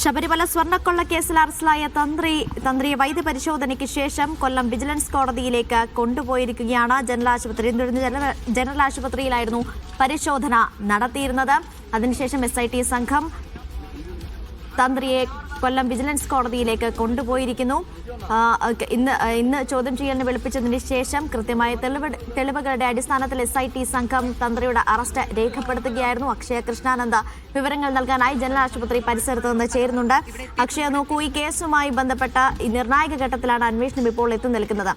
ശബരിമല സ്വർണക്കൊള്ള കേസിൽ അറസ്റ്റിലായ തന്ത്രി തന്ത്രിയെ വൈദ്യപരിശോധനയ്ക്ക് ശേഷം കൊല്ലം വിജിലൻസ് കോടതിയിലേക്ക് കൊണ്ടുപോയിരിക്കുകയാണ്. ജനറൽ ആശുപത്രി ജനറൽ ആശുപത്രിയിലായിരുന്നു പരിശോധന നടത്തിയിരുന്നത്. അതിനുശേഷം എസ് ഐ ടി സംഘം തന്ത്രിയെ കൊല്ലം വിജിലൻസ് കോടതിയിലേക്ക് കൊണ്ടുപോയിരിക്കുന്നു. ഇന്ന് ഇന്ന് ചോദ്യം ചെയ്യലിന് വെളുപ്പിച്ചതിന് ശേഷം കൃത്യമായ തെളിവ് തെളിവുകളുടെ അടിസ്ഥാനത്തിൽ എസ് ഐ ടി സംഘം തന്ത്രിയുടെ അറസ്റ്റ് രേഖപ്പെടുത്തുകയായിരുന്നു അക്ഷയ കൃഷ്ണാനന്ദ. വിവരങ്ങൾ നൽകാനായി ജനറൽ ആശുപത്രി പരിസരത്ത് നിന്ന് ചേരുന്നുണ്ട്. അക്ഷയ നോക്കൂ ഈ കേസുമായി ബന്ധപ്പെട്ട ഈ നിർണായക ഘട്ടത്തിലാണ് അന്വേഷണം ഇപ്പോൾ എത്തി നിൽക്കുന്നത്.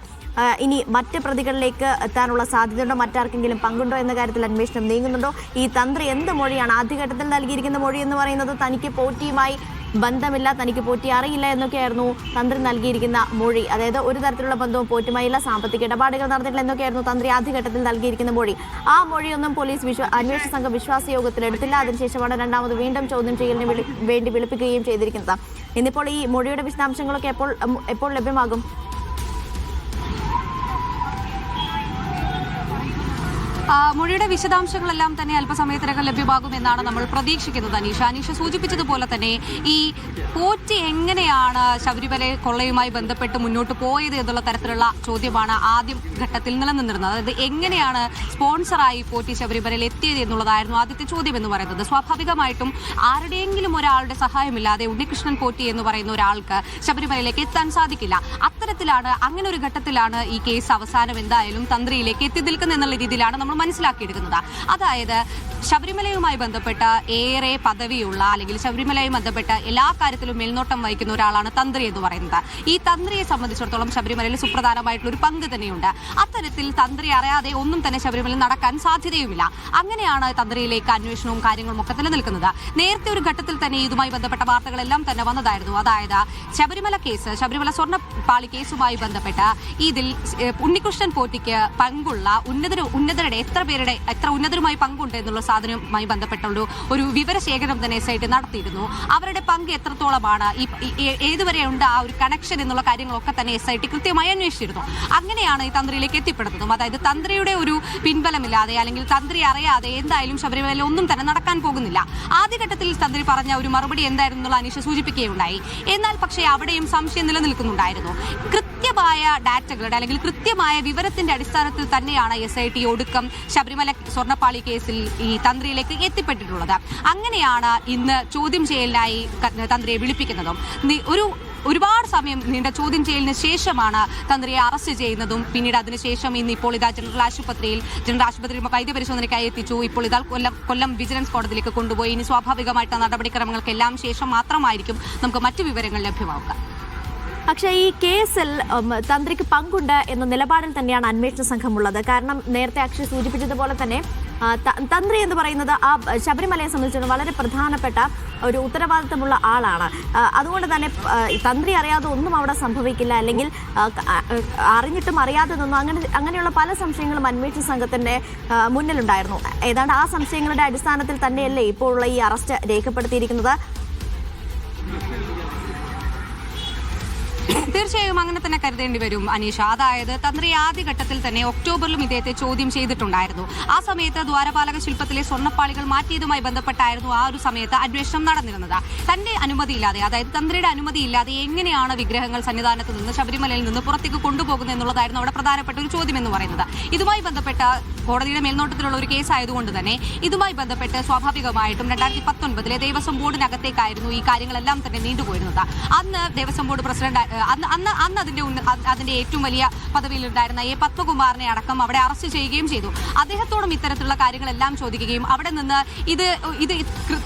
ഇനി മറ്റ് പ്രതികളിലേക്ക് എത്താനുള്ള സാധ്യതയുണ്ടോ? മറ്റാർക്കെങ്കിലും പങ്കുണ്ടോ എന്ന കാര്യത്തിൽ അന്വേഷണം നീങ്ങുന്നുണ്ടോ? ഈ തന്ത്രി എന്ത് മൊഴിയാണ്? ആദ്യഘട്ടത്തിൽ നൽകിയിരിക്കുന്ന മൊഴി എന്ന് പറയുന്നത് തനിക്ക് പോറ്റിയുമായി ബന്ധമില്ല തനിക്ക് പോറ്റി അറിയില്ല എന്നൊക്കെയായിരുന്നു തന്ത്രി നൽകിയിരിക്കുന്ന മൊഴി. അതായത് ഒരു തരത്തിലുള്ള ബന്ധവും പോറ്റുമായില്ല സാമ്പത്തിക ഇടപാടുകൾ നടന്നിട്ടില്ല എന്നൊക്കെയായിരുന്നു തന്ത്രി ആദ്യഘട്ടത്തിൽ നൽകിയിരിക്കുന്ന മൊഴി. ആ മൊഴിയൊന്നും പോലീസ് വിശ്വ അന്വേഷണ സംഘം വിശ്വാസ യോഗത്തിൽ എടുത്തില്ല അതിനുശേഷമാണ് രണ്ടാമത് വീണ്ടും ചോദ്യം ചെയ്യലിന് വേണ്ടി വിളിപ്പിക്കുകയും ചെയ്തിരിക്കുന്നത്. ഇന്നിപ്പോൾ ഈ മൊഴിയുടെ വിശദാംശങ്ങളൊക്കെ എപ്പോൾ എപ്പോൾ ലഭ്യമാകും? മൊഴിയുടെ വിശദാംശങ്ങളെല്ലാം തന്നെ അല്പസമയത്തിനകം ലഭ്യമാകുമെന്നാണ് നമ്മൾ പ്രതീക്ഷിക്കുന്നത് അനീഷ. അനീഷ സൂചിപ്പിച്ചതുപോലെ തന്നെ ഈ പോറ്റി എങ്ങനെയാണ് ശബരിമല കൊള്ളയുമായി ബന്ധപ്പെട്ട് മുന്നോട്ട് പോയത് എന്നുള്ള തരത്തിലുള്ള ചോദ്യമാണ് ആദ്യം ഘട്ടത്തിൽ നിലനിന്നിരുന്നത്. അതായത് എങ്ങനെയാണ് സ്പോൺസറായി പോറ്റി ശബരിമലയിൽ എത്തിയത് എന്നുള്ളതായിരുന്നു ആദ്യത്തെ ചോദ്യം എന്ന് പറയുന്നത്. സ്വാഭാവികമായിട്ടും ആരുടെയെങ്കിലും ഒരാളുടെ സഹായമില്ലാതെ ഉണ്ണികൃഷ്ണൻ പോറ്റി എന്ന് പറയുന്ന ഒരാൾക്ക് ശബരിമലയിലേക്ക് എത്താൻ സാധിക്കില്ല. അത്തരത്തിലാണ് അങ്ങനെ ഒരു ഘട്ടത്തിലാണ് ഈ കേസ് അവസാനം എന്തായാലും തന്ത്രിയിലേക്ക് എത്തി നിൽക്കുന്നത് എന്നുള്ള രീതിയിലാണ് നമ്മൾ മനസ്സിലാക്കിയെടുക്കുന്നത്. അതായത് ശബരിമലയുമായി ബന്ധപ്പെട്ട ഏറെ പദവിയുള്ള അല്ലെങ്കിൽ ശബരിമലയുമായി ബന്ധപ്പെട്ട എല്ലാ കാര്യത്തിലും മേൽനോട്ടം വഹിക്കുന്ന ഒരാളാണ് തന്ത്രി എന്ന് പറയുന്നത്. ഈ തന്ത്രിയെ സംബന്ധിച്ചിടത്തോളം ശബരിമലയിൽ സുപ്രധാനമായിട്ടുള്ള ഒരു പങ്ക് തന്നെയുണ്ട്. അത്തരത്തിൽ തന്ത്രി അറിയാതെ ഒന്നും തന്നെ ശബരിമല നടക്കാൻ സാധ്യതയുമില്ല. അങ്ങനെയാണ് തന്ത്രിയിലേക്ക് അന്വേഷണവും കാര്യങ്ങളും ഒക്കെ നിലനിൽക്കുന്നത് നേരത്തെ ഒരു ഘട്ടത്തിൽ തന്നെ ഇതുമായി ബന്ധപ്പെട്ട വാർത്തകളെല്ലാം തന്നെ വന്നതായിരുന്നു. അതായത് ശബരിമല കേസ് ശബരിമല സ്വർണപ്പാളി കേസുമായി ബന്ധപ്പെട്ട ഇതിൽ ഉണ്ണികൃഷ്ണൻ പോറ്റിക്ക് പങ്കുള്ള ഉന്നതര ഉന്നതരുടെ എത്ര പേരുടെ എത്ര ഉന്നതരുമായി പങ്കുണ്ട് എന്നുള്ള സാധനവുമായി ബന്ധപ്പെട്ട ഒരു വിവരശേഖരണം തന്നെ എസ് നടത്തിയിരുന്നു. അവരുടെ പങ്ക് എത്രത്തോളമാണ്? ഈ ഈ- ഏതുവരെ ഉണ്ട് ആ ഒരു കണക്ഷൻ എന്നുള്ള കാര്യങ്ങളൊക്കെ തന്നെ എസ് ഐ ടി കൃത്യമായി അന്വേഷിച്ചിരുന്നു. അങ്ങനെയാണ് ഈ തന്ത്രിയിലേക്ക് എത്തിപ്പെടുന്നതും. അതായത് തന്ത്രിയുടെ ഒരു പിൻബലമില്ലാതെ അല്ലെങ്കിൽ തന്ത്രി അറിയാതെ എന്തായാലും ശബരിമല ഒന്നും തന്നെ നടക്കാൻ പോകുന്നില്ല. ആദ്യഘട്ടത്തിൽ തന്ത്രി പറഞ്ഞ ഒരു മറുപടി എന്തായിരുന്നു എന്നുള്ള അനീഷ സൂചിപ്പിക്കുകയുണ്ടായി. എന്നാൽ പക്ഷേ അവിടെയും സംശയം നിലനിൽക്കുന്നുണ്ടായിരുന്നു. കൃത്യമായ ഡാറ്റകളുടെ അല്ലെങ്കിൽ കൃത്യമായ വിവരത്തിന്റെ അടിസ്ഥാനത്തിൽ തന്നെയാണ് എസ് ഐ ടി ഒടുക്കം ശബരിമല സ്വർണപ്പാളി കേസിൽ ഈ തന്ത്രിയിലേക്ക് എത്തിപ്പെട്ടിട്ടുള്ളത്. അങ്ങനെയാണ് ഇന്ന് ചോദ്യം ചെയ്യലിനായി തന്ത്രിയെ വിളിപ്പിക്കുന്നതും. ഒരു ഒരുപാട് സമയം നീണ്ട ചോദ്യം ചെയ്യലിന് ശേഷമാണ് തന്ത്രിയെ അറസ്റ്റ് ചെയ്യുന്നതും പിന്നീട് അതിനുശേഷം ഇന്ന് ഇപ്പോൾ ഇതാ ജനറൽ ആശുപത്രിയിൽ ജനറൽ ആശുപത്രിയിൽ വൈദ്യപരിശോധനയ്ക്കായി എത്തിച്ചു. ഇപ്പോൾ ഇതാ കൊല്ലം കൊല്ലം വിജിലൻസ് കോടതിയിലേക്ക് കൊണ്ടുപോയി. ഇനി സ്വാഭാവികമായിട്ട് നടപടിക്രമങ്ങൾക്കെല്ലാം ശേഷം മാത്രമായിരിക്കും നമുക്ക് മറ്റു വിവരങ്ങൾ ലഭ്യമാവുക. പക്ഷേ ഈ കേസിൽ തന്ത്രിക്ക് പങ്കുണ്ട് എന്ന നിലപാടിൽ തന്നെയാണ് അന്വേഷണ സംഘമുള്ളത് കാരണം നേരത്തെ അക്ഷയ് സൂചിപ്പിച്ചതുപോലെ തന്നെ തന്ത്രി എന്ന് പറയുന്നത് ആ ശബരിമലയെ സംബന്ധിച്ചിടത്തോളം വളരെ പ്രധാനപ്പെട്ട ഒരു ഉത്തരവാദിത്തമുള്ള ആളാണ്. അതുകൊണ്ട് തന്നെ തന്ത്രി അറിയാതെ ഒന്നും അവിടെ സംഭവിക്കില്ല. അല്ലെങ്കിൽ അറിഞ്ഞിട്ടും അറിയാതെ നിന്നും അങ്ങനെ അങ്ങനെയുള്ള പല സംശയങ്ങളും അന്വേഷണ സംഘത്തിന്റെ മുന്നിലുണ്ടായിരുന്നു. ഏതാണ്ട് ആ സംശയങ്ങളുടെ അടിസ്ഥാനത്തിൽ തന്നെയല്ലേ ഇപ്പോഴുള്ള ഈ അറസ്റ്റ് രേഖപ്പെടുത്തിയിരിക്കുന്നത്? തീർച്ചയായും അങ്ങനെ തന്നെ കരുതേണ്ടി വരും അനീഷ. അതായത് തന്ത്രി ആദ്യഘട്ടത്തിൽ തന്നെ ഒക്ടോബറിലും ഇദ്ദേഹത്തെ ചോദ്യം ചെയ്തിട്ടുണ്ടായിരുന്നു. ആ സമയത്ത് ദ്വാരപാലക ശില്പത്തിലെ സ്വർണപ്പാളികൾ മാറ്റിയതുമായി ബന്ധപ്പെട്ടായിരുന്നു ആ ഒരു സമയത്ത് അന്വേഷണം നടന്നിരുന്നത്. തന്റെ അനുമതിയില്ലാതെ അതായത് തന്ത്രിയുടെ അനുമതിയില്ലാതെ എങ്ങനെയാണ് വിഗ്രഹങ്ങൾ സന്നിധാനത്ത് നിന്ന് ശബരിമലയിൽ നിന്ന് പുറത്തേക്ക് കൊണ്ടുപോകുന്നത് എന്നുള്ളതായിരുന്നു അവിടെ പ്രധാനപ്പെട്ട ഒരു ചോദ്യം എന്ന് പറയുന്നത്. ഇതുമായി ബന്ധപ്പെട്ട കോടതിയുടെ മേൽനോട്ടത്തിലുള്ള ഒരു കേസ് ആയതുകൊണ്ട് തന്നെ ഇതുമായി ബന്ധപ്പെട്ട് സ്വാഭാവികമായിട്ടും രണ്ടായിരത്തി പത്തൊൻപതിലെ ദേവസ്വം ബോർഡിനകത്തേക്കായിരുന്നു ഈ കാര്യങ്ങളെല്ലാം തന്നെ നീണ്ടുപോയിരുന്നത്. അന്ന് ദേവസ്വം ബോർഡ് പ്രസിഡന്റ് അന്ന് അന്ന് അന്ന് അതിന്റെ അതിന്റെ ഏറ്റവും വലിയ പദവിയിലുണ്ടായിരുന്ന എ പത്മകുമാറിനെ അടക്കം അവിടെ അറസ്റ്റ് ചെയ്യുകയും ചെയ്തു. അദ്ദേഹത്തോടും ഇത്തരത്തിലുള്ള കാര്യങ്ങളെല്ലാം ചോദിക്കുകയും അവിടെ നിന്ന് ഇത് ഇത്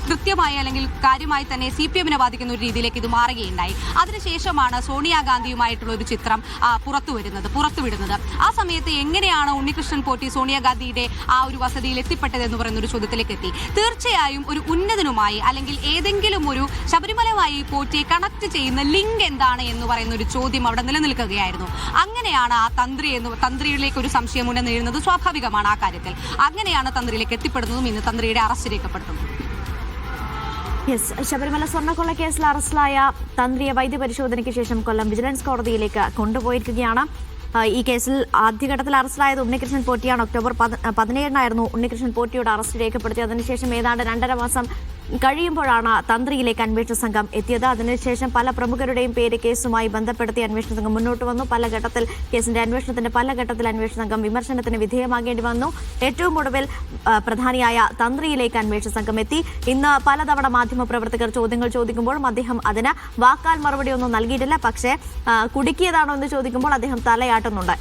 കൃത്യമായി അല്ലെങ്കിൽ കാര്യമായി തന്നെ സി പി എമ്മിനെ ബാധിക്കുന്ന ഒരു രീതിയിലേക്ക് ഇത് മാറുകയുണ്ടായി. അതിനുശേഷമാണ് സോണിയാഗാന്ധിയുമായിട്ടുള്ള ഒരു ചിത്രം പുറത്തുവരുന്നത് പുറത്തു വരുന്നത് പുറത്തുവിടുന്നത്. ആ സമയത്ത് എങ്ങനെയാണ് ഉണ്ണികൃഷ്ണൻ പോറ്റി സോണിയാഗാന്ധിയുടെ ആ ഒരു വസതിയിൽ എത്തിപ്പെട്ടത് എന്ന് പറയുന്ന ഒരു ചോദ്യത്തിലേക്ക് എത്തി. തീർച്ചയായും ഒരു ഉന്നതനുമായി അല്ലെങ്കിൽ ഏതെങ്കിലും ഒരു ശബരിമലയുമായി പോറ്റിയെ കണക്ട് ചെയ്യുന്ന ലിങ്ക് എന്താണ് എന്ന് പറയുന്ന ഒരു ചോദ്യം അവിടെ നിലനിൽക്കുകയായിരുന്നു. അങ്ങനെയാണ് ആ തന്ത്രി എന്ന് തന്ത്രിയിലേക്ക് ഒരു സംശയം ഉണ്ടെന്നിരുന്നത് സ്വാഭാവികമാണ് ആ കാര്യത്തിൽ. അങ്ങനെയാണ് തന്ത്രിയിലേക്ക് എത്തിപ്പെടുന്നതും ഇന്ന് തന്ത്രിയുടെ അറസ്റ്റ് രേഖപ്പെടുത്തുന്നത്. യെസ് ശബരിമല സ്വർണക്കൊള്ള കേസിൽ അറസ്റ്റിലായ തന്ത്രിയെ വൈദ്യപരിശോധനയ്ക്ക് ശേഷം കൊല്ലം വിജിലൻസ് കോടതിയിലേക്ക് കൊണ്ടുപോയിരിക്കുകയാണ്. ഈ കേസിൽ ആദ്യഘട്ടത്തിൽ അറസ്റ്റിലായത് ഉണ്ണികൃഷ്ണൻ പോറ്റിയാണ്. ഒക്ടോബർ പതി- പതിനേഴിനായിരുന്നു ഉണ്ണികൃഷ്ണൻ പോറ്റിയുടെ അറസ്റ്റ് രേഖപ്പെടുത്തി അതിനുശേഷം ഏതാണ്ട് രണ്ടര മാസം കഴിയുമ്പോഴാണ് തന്ത്രിയിലേക്ക് അന്വേഷണ സംഘം എത്തിയത്. അതിനുശേഷം പല പ്രമുഖരുടെയും പേര് കേസുമായി ബന്ധപ്പെടുത്തി അന്വേഷണ സംഘം മുന്നോട്ട് വന്നു. പല ഘട്ടത്തിൽ കേസിന്റെ അന്വേഷണത്തിന്റെ പല ഘട്ടത്തിൽ അന്വേഷണ സംഘം വിമർശനത്തിന് വിധേയമാകേണ്ടി വന്നു. ഏറ്റവും ഒടുവിൽ പ്രധാനിയായ തന്ത്രിയിലേക്ക് അന്വേഷണ സംഘം എത്തി. ഇന്ന് പലതവണ മാധ്യമപ്രവർത്തകർ ചോദ്യങ്ങൾ ചോദിക്കുമ്പോഴും അദ്ദേഹം അതിന് വാക്കാൽ മറുപടി ഒന്നും നൽകിയിട്ടില്ല. പക്ഷേ കുടുക്കിയതാണോ എന്ന് ചോദിക്കുമ്പോൾ അദ്ദേഹം തലയാട്ടുന്നുണ്ട്.